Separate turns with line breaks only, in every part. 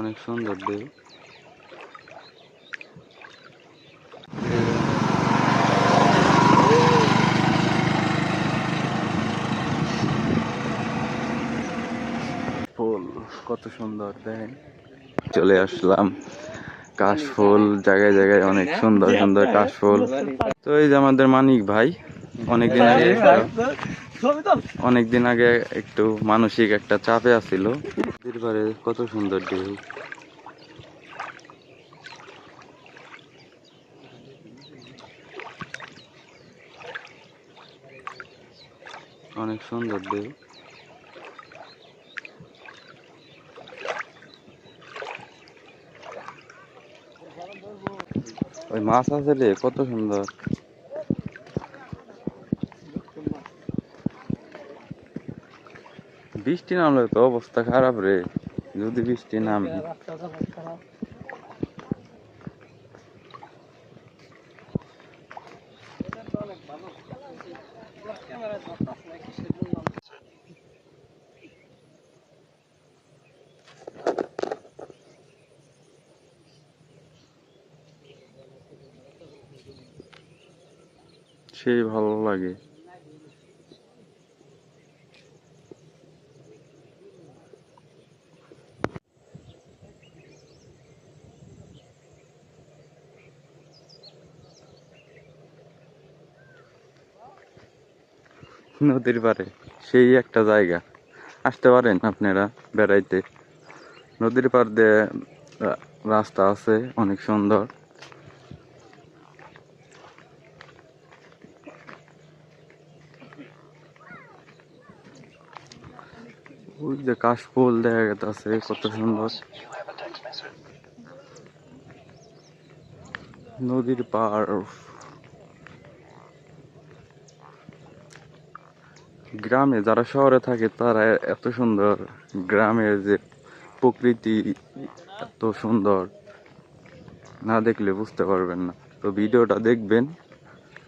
অনেক সুন্দর ঢেউ। ফুল, কত সুন্দর, দেখেন। চলে আসলাম। কাশফুল, জায়গায় জায়গায় অনেক সুন্দর সুন্দর কাশফুল। তো এই যে আমাদের মানিক ভাই, অনেকদিন আগে অনেকদিন আগে একটু মানসিক একটা চাপে এরপরে কত সুন্দর ঢেউ। অনেক সুন্দর ঢেউ। ওই মাছ আছে রে, কত সুন্দর। বৃষ্টি নামলে তো অবস্থা খারাপ রে। যদি বৃষ্টি নামে। সেই ভালো লাগে। নদীর পারে সেই একটা জায়গা। আসতে পারেন আপনারা বেড়াইতে। নদীর পার দিয়ে রাস্তা আছে, অনেক সুন্দর। ওই যে কাশফুল দেখা গেছে কত সুন্দর। নদীর পার গ্রামে যারা শহরে থাকে, তারা এত সুন্দর। গ্রামের যে প্রকৃতি এত সুন্দর, না দেখলে বুঝতে পারবেন না। তো ভিডিওটা দেখবেন,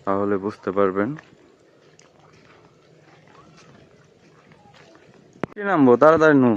তাহলে বুঝতে পারবেন। কি নামবো তাড়াতাড়ি নু।